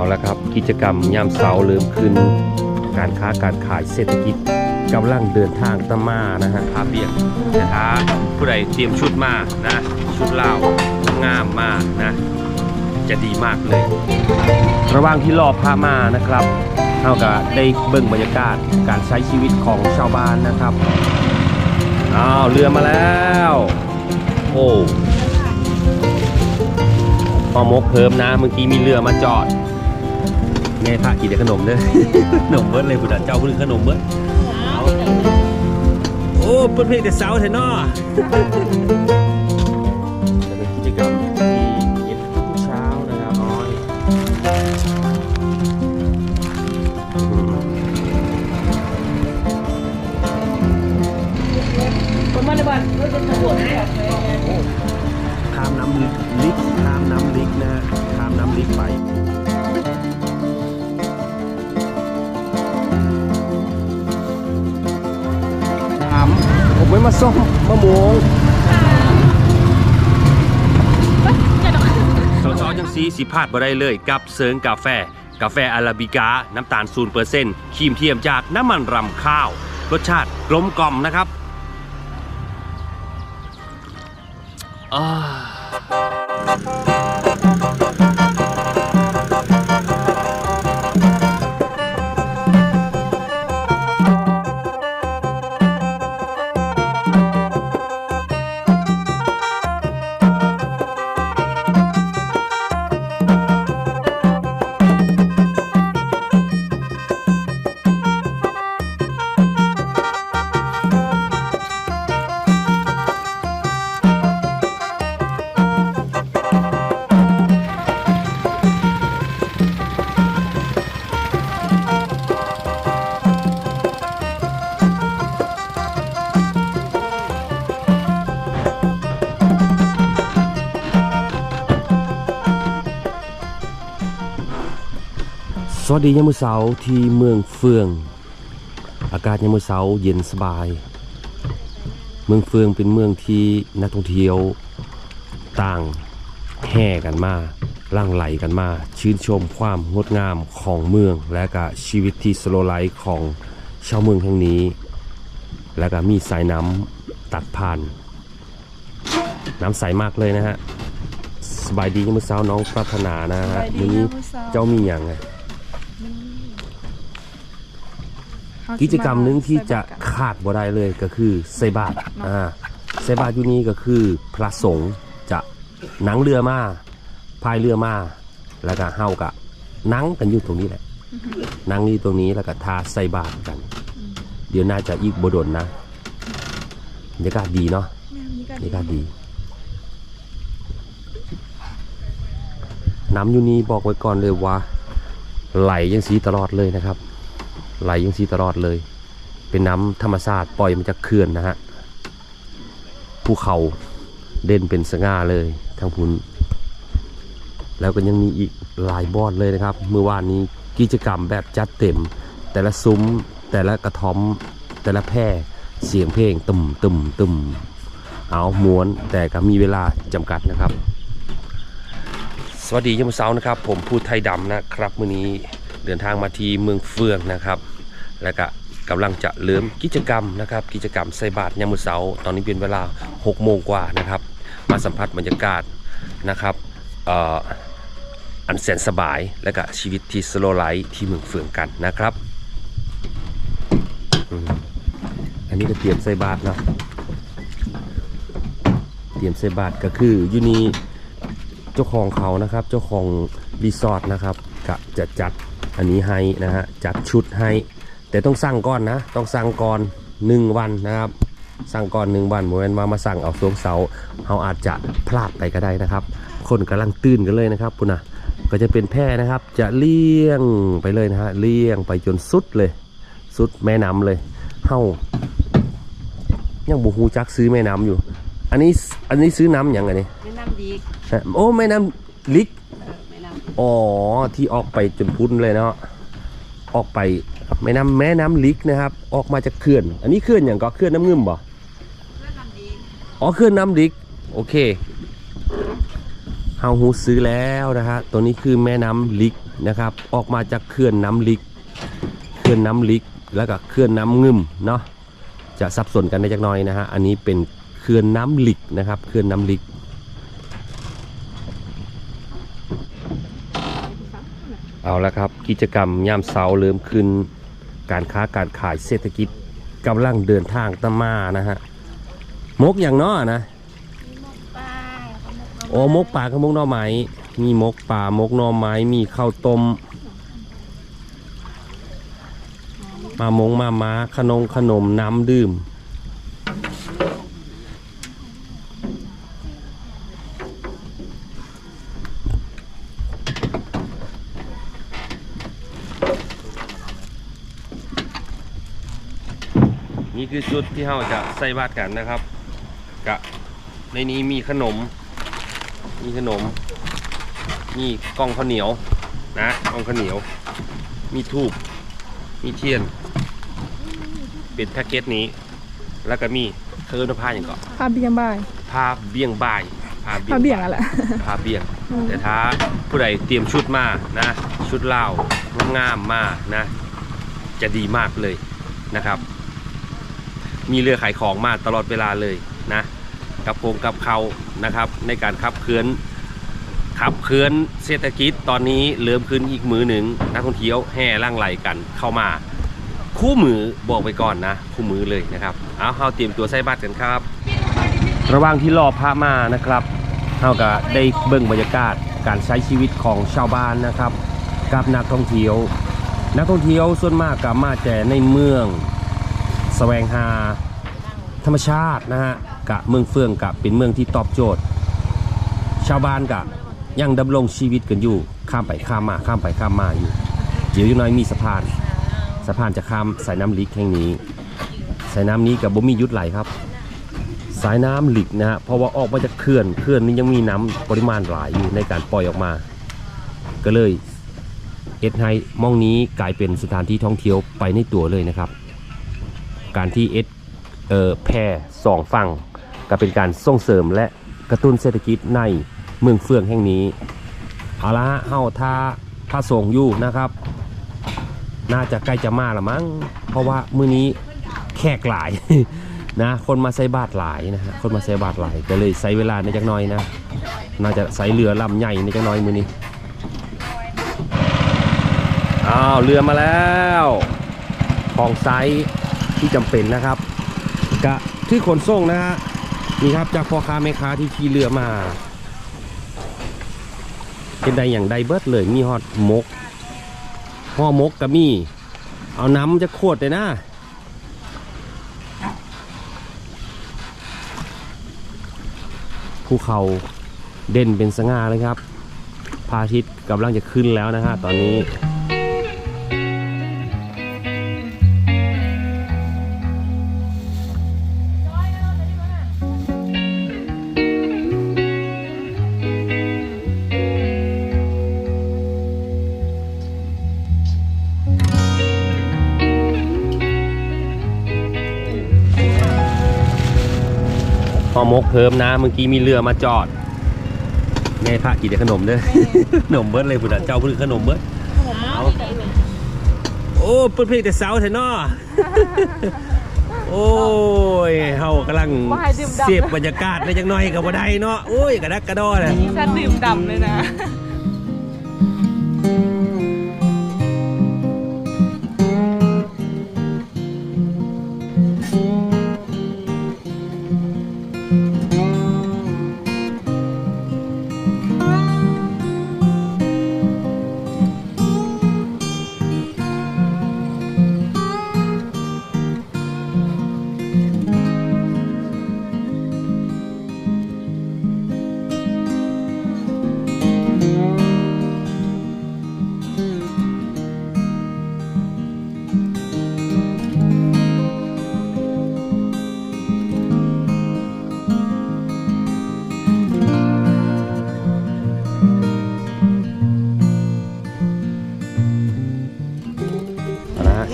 เอาละครับ กิจกรรมยามเสาร์เริ่มขึ้น การค้าการขายเศรษฐกิจกำลังเดินทางตามานะฮะพาเบียงนะฮะผู้ใดเตรียมชุดมานะชุดเลางามมากนะ จะดีมากเลย ระหว่างที่รอพามานะครับเท่ากับได้เบิ่งบรรยากาศการใช้ชีวิตของชาวบ้านนะครับอ้าวเรือมาแล้ว โอ้พอมกเพิ่มนะเมื่อกี้มีเรือมาจอด ไงพระกินแต่ขนมเด้อขนมเบิร์ดเลยบุตรเจ้าคุณขนมเบิร์ดโอ้เปิดเพลงแต่เสาเถอะเนาะจะเป็นกิจกรรมที่เย็นทุกๆเช้านะครับน้อยอืมคนมาในบ้านก็จะตำรวจให้ข้ามน้ำลิกข้ามน้ำลิกนะฮะข้ามน้ำลิกไปามผมไม่มาส้มมะม่วงสอสอจังสีสิพลาดบ่ได้เลยกับเซิงกาแฟ กาแฟอาราบิกาน้ำตาล0%ครีมเทียมจากน้ำมันรำข้าว รสชาติกลมกล่อมนะครับอ่า วัสดียามมื้อเสาร์ที่เมืองเฟือง อากาศยามมื้อเสาร์เย็นสบาย เมืองเฟืองเป็นเมืองที่นักท่องเที่ยวต่างแห่กันมาล่างไหลกันมา ชื่นชมความงดงามของเมือง และก็ชีวิตที่สโลไลฟ์ของชาวเมืองแห่งนี้ และก็มีสายน้ำตัดผ่าน น้ำใสมากเลยนะฮะสบายดียามมื้อเช้าน้องปรารถนานะฮะวันนี้เจ้ามีอย่างไง กิจกรรมหนึ่งที่จะขาดบ่ได้เลยก็คือใส่บาตรอ่าใส่บาตรอยู่นี้ก็คือพระสงฆ์จะหนังเรือมาพายเรือมาแล้วก็เฮากะนั่งกันอยู่ตรงนี้แหละ นั่งอยู่ตรงนี้แล้วก็ทาใส่บาตรกัน เดี๋ยวน่าจะอีกบดลนะบรรยากาศดีเนาะบรรยากาศดี น้ำอยู่นี้บอกไว้ก่อนเลยว่า ไหลยังสีตลอดเลยนะครับ ไหลยังสีตลอดเลย เป็นน้ำธรรมชาติปล่อยมาจากเขื่อนนะฮะภูเขาเด่นเป็นสง่าเลยทั้งพุนแล้วก็ยังมีอีกหลายบอดเลยนะครับ เมื่อวานนี้กิจกรรมแบบจัดเต็ม แต่ละซุ้ม แต่ละกระท่อม แต่ละแพร่เสียงเพลงตุ่มตุ่มตุ่มเอาม้วนแต่ก็มีเวลาจำกัดนะครับ สวัสดียามื้อเช้านะครับ ผมพูดไทยดำนะครับ มื้อนี้เดินทางมาที่เมืองเฟืองนะครับ แล้วก็กำลังจะเริ่มกิจกรรมนะครับ กิจกรรมใส่บาตรยามมื้อเช้าตอนนี้เป็นเวลา6โมงกว่านะครับ มาสัมผัสบรรยากาศนะครับอันแสนสบายและก็ชีวิตที่สโลไลท์ที่เมืองเฟืองกันนะครับอันนี้ก็เตรียมใส่บาตรเนาะเตรียมใส่บาตรก็คืออยู่นี่เจ้าของเขานะครับ เจ้าของรีสอร์ทนะครับก็จะจัดอันนี้ให้นะฮะจัดชุดให้ แต่ต้องสั่งก่อนนะ ต้องสั่งก่อนหนึ่งวันนะครับ สั่งก่อนหนึ่งวันเหมือนว่ามาสั่งเอาช่วงเสาร์เขาอาจจะพลาดไปก็ได้นะครับ คนกำลังตื่นกันเลยนะครับปุณนะก็จะเป็นแพร่นะครับ จะเลี่ยงไปเลยนะฮะเลี่ยงไปจนสุดเลย สุดแม่น้ำเลยเฮายังบูฮูจักซื้อแม่น้ำอยู่ อันนี้อันนี้ซื้อน้ำอย่างไงนี่แนะนำดีฮะโอ้แม่น้ำลิกเออแนะนอ๋อที่ออกไปจนพุ้นเลยเนาะออกไป แม่น้ำแม่น้ำลิกนะครับ ออกมาจากเขื่อน อันนี้เขื่อนอย่างก็เขื่อนน้ำเงิมบ่ำแนะนำดีอ๋อเขื่อนน้ำลิกโอเคเฮาหูซื้อแล้วนะฮะตัวนี้คือแม่น้ำลิกนะครับ ออกมาจากเขื่อนน้ำลิกเขื่อนน้ำลิกแล้วก็เขื่อนน้ำงึมเนาะจะสับสนกันได้จักหน่อยนะฮะอันนี้เป็นเขื่อนน้ำลิกนะครับเขื่อนน้ำลิกเอาละครับ กิจกรรมยามเสาร์เริ่มขึ้น การค้าการขายเศรษฐกิจกำลังเดินทางตามมานะฮะมกอย่างเน้อนะโอ้มกป่ากับมกหน่อไม้มีมกป่ามกหน่อไม้มีข้าวต้มมามงมาม้าขนมขนมน้ำดื่ม คือจุดที่เราจะใส่บาตรกันนะครับ กะในนี้มีขนม มีขนม มีกล่องข้าวเหนียวนะกล่องข้าวเหนียว มีทูบมีเทียน เป็นแพ็กเกจนี้ แล้วก็มีเครื่องผ้าอย่างเกาะภาพเบียงบ่ายผ้าเบี้ยงบ่ายผ้าภาพเบียงบ่าอะไรผ้าเบี้ยง แต่ถ้าผู้ใดเตรียมชุดมานะ ชุดเล่าวงามๆมานะ จะดีมากเลยนะครับ มีเรือขายของมาตลอดเวลาเลยนะกับโครงกับเขานะครับ ในการขับเคลื่อนขับเคลื่อนเศรษฐกิจตอนนี้เริ่มขึ้นอีกมือหนึ่งนักท่องเที่ยวแห่ล่างไหลกันเข้ามา คู่มือบอกไปก่อนนะ คู่มือเลยนะครับเอาเราเตรียมตัวใส่บัตรกันครับ ระหว่างที่รอพระมานะครับเราก็ได้เบิ่งบรรยากาศการใช้ชีวิตของชาวบ้านนะครับ กับนักท่องเที่ยว นักท่องเที่ยวส่วนมากกับมาแต่ในเมือง แสวงหาธรรมชาตินะฮะกะเมืองเฟืองกะเป็นเมืองที่ตอบโจทย์ ชาวบ้านกะยังดำรงชีวิตกันอยู่ ข้ามไปข้ามมาข้ามไปข้ามมาอยู่ เดี๋ยวอยังน้อยมีสะพานสะพานจะข้ามสายน้ำลิกแห่งนี้ สายน้ำนี้กับบ่มียุดไหลครับ สายน้ำหลิกนะฮะเพราะว่าออกมาจากเขื่อนเขื่อนนี้ยังมีน้ำปริมาณหลายอยู่ในการปล่อยออกมา ก็เลยเอ็ดไฮมองนี้กลายเป็นสถานที่ท่องเที่ยวไปในตัวเลยนะครับ การที่เอ็ดเอ่อแพร่สองฝั่งก็เป็นการส่งเสริมและกระตุ้นเศรษฐกิจในเมืองเฟืองแห่งนี้เอาละฮะเฮาท่าท่าส่งอยู่นะครับ น่าจะใกล้จะมาละมั้งเพราะว่ามื้อนี้แขกหลายนะคนมาใส่บาทหลายนะฮะคนมาใส่บาทหลายก็เลยใช้เวลาในจักน้อยนะน่าจะใส่เรือลำใหญ่ในจักน้อยมื้อนี้อ้าวเรือมาแล้วของไซส์ ที่จำเป็นนะครับกะที่ขนส่งนะฮะนี่ครับจากพ่อค้าแม่ค้าที่ขี่เรือมาเป็นใดอย่างใดเบิดเลยมีฮอดมกห่อมกก็มี เอาน้ำจะขวดเลยนะภูเขาเด่นเป็นสง่าเลยครับพระอาทิตย์กำลังจะขึ้นแล้วนะฮะตอนนี้ อมกเพิ่มนะเมื่อกี้มีเรือมาจอดแม่พระกินแต่ขนมเด้อขนมเบิร์ดเลยพุทธเจ้าพูดขนมเบิร์ดเอาโอ้เปิดเพลงแต่เสาแท้เนาะโอ้ยเฮากำลังเสียบบรรยากาศในจังน้อยกับบ่ได้เนาะโอ้ยกระดักกระดอเลยฉันดื่มดำเลยนะ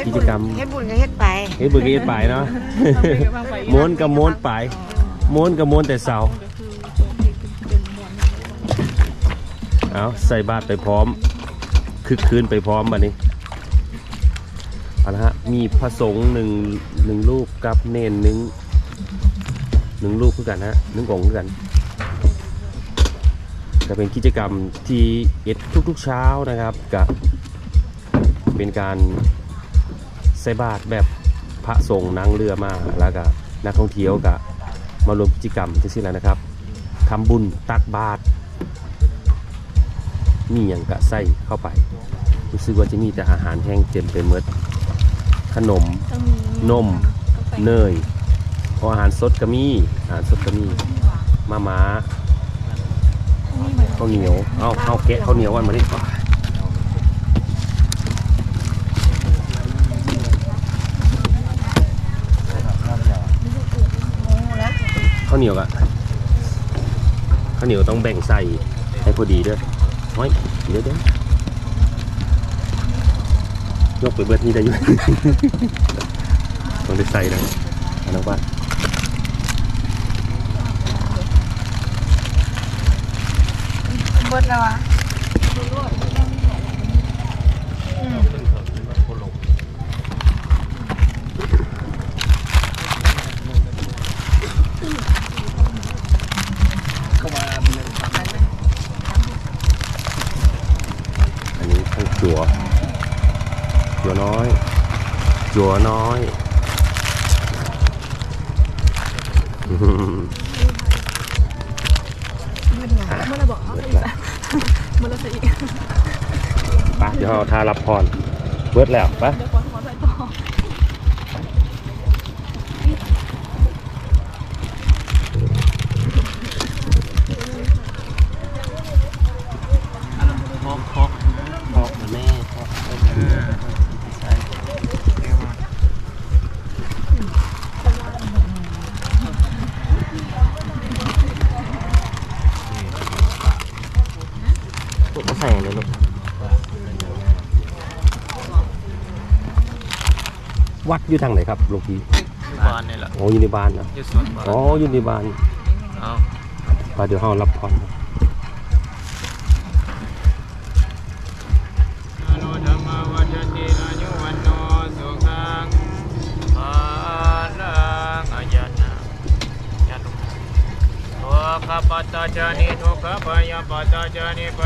กิจกรรมเฮ็ดบุญก็เฮ็ดไปเฮ้ยบึกเฮ็ดไปเนาะม้วนกับม้วนไปม้วนกับม้วนแต่เสาเอาใส่บาตรไปพร้อม คึกคืนไปพร้อมบัดนี้เอาละฮะมีพระสงฆ์หนึ่งหนึ่งลูกกับเนนหนึ่งหนึ่งลูกคือกันฮะหนึ่งองค์คือกันก็เป็นกิจกรรมที่เอ็ดทุกๆเช้านะครับกับเป็นการใส่บาตรแบบพระสงฆ์นั่งเรือมาแล้วก็นักท่องเที่ยวก็มารวมกิจกรรมที่สิแล้วนะครับทำบุญตักบาตรมีอย่างกะใส่เข้าไป รู้สึกว่าจะมีแต่อาหารแห้งเต็มไปหมดขนมต้องมีนม เนยเพราะอาหารสดก็มีอาหารสดก็มีมาม้าข้าวเหนียว เอาเอาแกะข้าวเหนียววันมาดิาวเหนียวกะข้าวเหนียวต้องแบ่งใส่ให้พอดีด้อไว้เดี๋ยวเดี๋ยวยกไปเบิดนี่ได้อยู่ ต้องได้ใส่นะอันนั้นว่าเบิดแล้ววะ อันนี้ทั้งจัวจัวน้อย จัวน้อยอื้อหือเบิดแล้วเมื่อเราบอกเขาอีกแล้วเมื่อเราจะอีกไปเดี๋ยวเราทารับพรเบิดแล้วไปเดี๋ยวขอขอใส่ต่อ พอกพอกพอกแม่พอก ก็ใส่เลยลูกวัดอยู่ทางไหนครับหลวงพี่บ้านนี่แหละโอ้อยู่ในบ้านนะอยู่สวนบ้านอ๋ออยู่ในบ้านเอาไปเดี๋ยวเรารับพรอนุธรรมวัจติอายุวันโนสุขังภาลังอายันนะยันลงทุกขปัตตาจานิทุกขปายปัตตาจานิป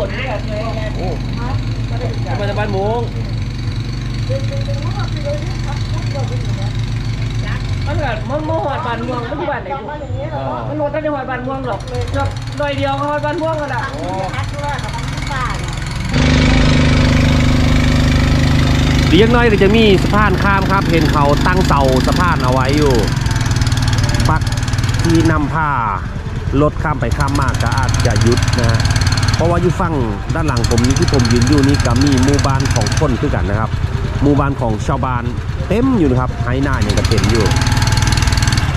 วจนี่แบบเลยโอ้มาจากบ้านมงมันแบบมันมหอดบ้านเมืองมันอยู่บ้านไหนมันโนดตั้งแต่หอดบ้านเมืองหรอกหน่อยเดียวหอดบ้านเมืองกันอะเลี้ยงน้อยก็จะมีสะพานข้ามครับ เห็นเขาตั้งเสาสะพานเอาไว้อยู่ ปักที่นำผ้ารถข้ามไปข้ามมากก็อาจจะหยุดนะฮะ เพราะว่าอยู่ฝั่งด้านหลังผมนี้ที่ผมยืนอยู่นี่ก็มีหมู่บ้านของคนคือกันนะครับหมู่บ้านของชาวบ้านเต็มอยู่นะครับไฮหน้าเนี่ยก็เต็มอยู่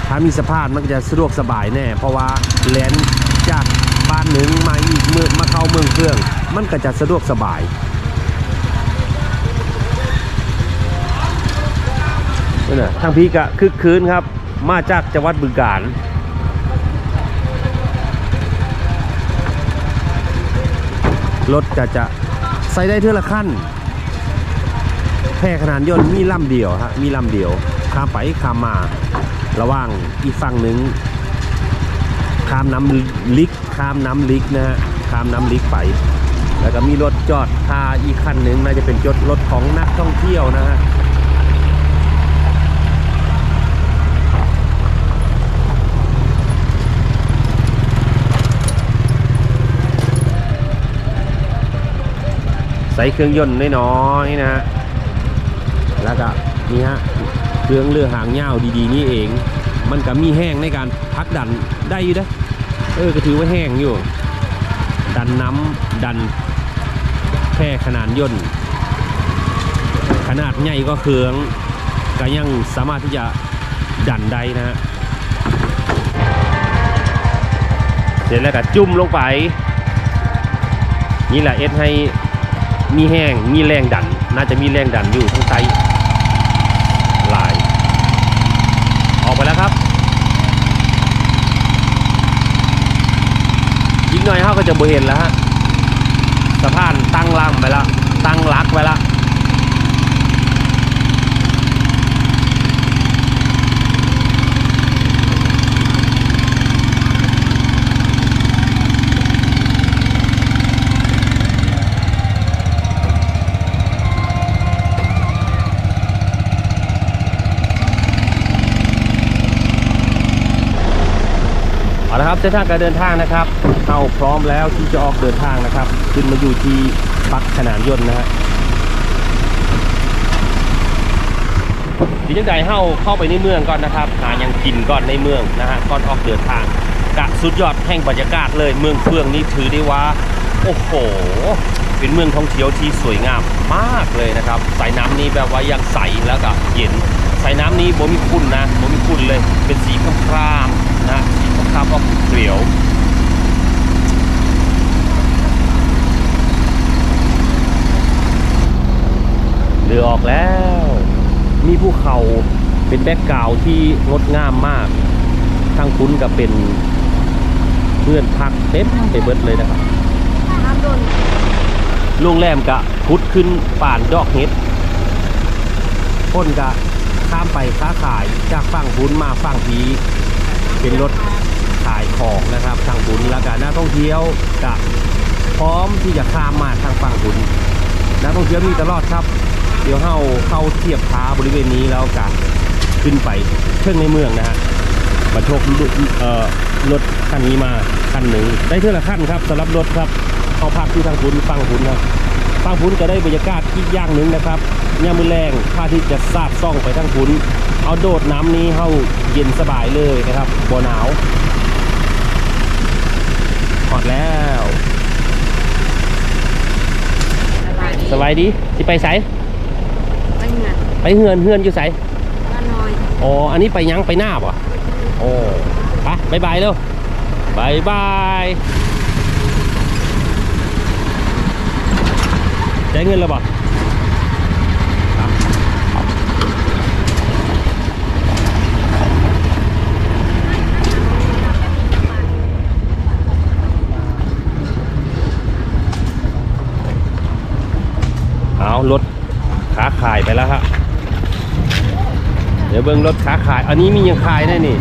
ถ้ามีสะพานมันก็จะสะดวกสบายแน่ เพราะว่าแลนจากบ้านหนึ่งมาอีกเมืองมาเข้าเมืองเครื่อง มันก็จะสะดวกสบายนั่นะทางพีกะคึกคืนครับ มาจากจังหวัดบึงกาฬ รถจะจะใส่ได้เท่าละขั้นแพร่ขนานยนต์มีลำเดียวฮะมีลำเดียว ข้ามไปข้ามมาระว่างอีกฝั่งหนึ่งข้ามน้ำลิกข้ามน้ำลิกนะฮะข้ามน้ำลิกไป แล้วก็มีรถจอดคาอีกคันหนึ่งน่าจะเป็นจดรถของนักท่องเที่ยวนะฮะ ส่เครื่องยนต์น้อยๆนะฮะแล้วก็นี่ฮะเครื่องเรือหางยาวดีๆนี่เอง มันก็มีแห้งในการพักดันได้อยู่นะเออก็ถือว่าแห้งอยู่ ดันน้ำดันแพร่ขนาดย่นต์ขนาดใหญ่ก็เครื่องก็ยังสามารถที่จะดันได้นะฮะเสร็จแล้วก็จุ่มลงไป นี่แหละเอสให้ มีแห้งมีแรงดัน น่าจะมีแรงดันอยู่ทั้งไตหลาย ออกไปแล้วครับอีกหน่อยเขาก็จะบ่เห็นแล้วฮะสะพานตั้งลำไปละตั้งลักไปละ เอาละครับเส้นทางการเดินทางนะครับเข้าพร้อมแล้วที่จะออกเดินทางนะครับ ขึ้นมาอยู่ที่ปักขนานยนต์นะฮะดีจังใดเข้าเข้าไปในเมืองก่อนนะครับ หายังกินก่อนในเมืองนะฮะก่อนออกเดินทางกะสุดยอดแห่งบรรยากาศเลยเมืองเฟืองนี้ถือได้ว่าโอ้โห เป็นเมืองท่องเที่ยวที่สวยงามมากเลยนะครับ สายน้ำนี้แบบว่ายังใสแล้วก็เย็น สายน้ำนี้บ่มีขุ่นนะบ่มีขุ่นเลย เป็นสีครามนะสี ครามๆออกเขียวเรือออกแล้ว มีภูเขาเป็นแบ็กกราวที่งดงามมากทางคุ้นกับเป็นเพื่อนพักเต็มไปเบิดเลยนะครับน้ำโรงแรมกะพุดขึ้นป่านดอกเห็ดคนกะข้ามไปค้าขายจากฝั่งบุญมาฝั่งพีเป็นรถ ขายของนะครับทางบุญแล้วก็นักท่องเที่ยวกะพร้อมที่จะข้ามมาทางฝั่งบุญนักท่องเที่ยวมีตลอดครับ เดี๋ยวเข้าเข้าเทียบท้าบริเวณนี้แล้วกะขึ้นไปเชิงในเมืองนะฮะมาโชคเอ่อรถคันนี้มาคันหนึ่งได้เท่าละขั้นครับสำหรับรถครับเข้าพักที่ทางพุนฟังพุนครับฟังพุนก็ได้บรรยากาศอีกอย่างหนึ่งนะครับยามมือแรงพาที่จะซาดซ่องไปทางพุนเอาโดดน้ำนี้เข้าเย็นสบายเลยนะครับบ่หนาว หอดแล้วสบายดีที่ไปไสไม่เหมือนไปเฮือนเฮือนอยู่ไสบ้านน้อยอ๋ออันนี้ไปยังไปหน้าป่ะโอ้ไปบายบายเร็วบายบายได้เงินแล้วป่ รถขาขายไปแล้วฮะเดี๋ยวเบิ่งรถขาขาย อันนี้มียังขายได้นี่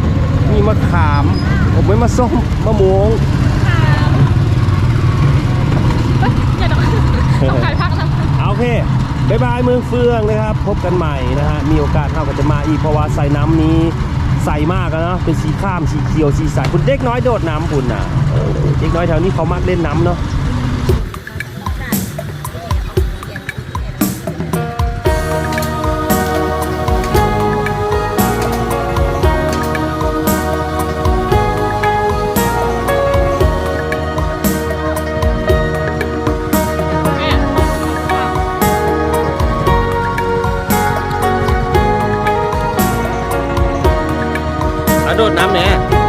มีมะขามผมไม่มาส้มมะม่วงอย่าดอกต้องขายพักนะเอาโอเคบายบายเมืองเฟืองนะครับ พบกันใหม่นะฮะ มีโอกาสเท่ากันจะมาอีกเพราะว่าใส่น้ำนี้ใสมากอะเนาะเป็นสีข้ามสีเขียวสีใสคุณเด็กน้อยโดดน้ำคุณน่ะเออเด็กน้อยแถวนี้เขามักเล่นน้ำเนาะ 南美。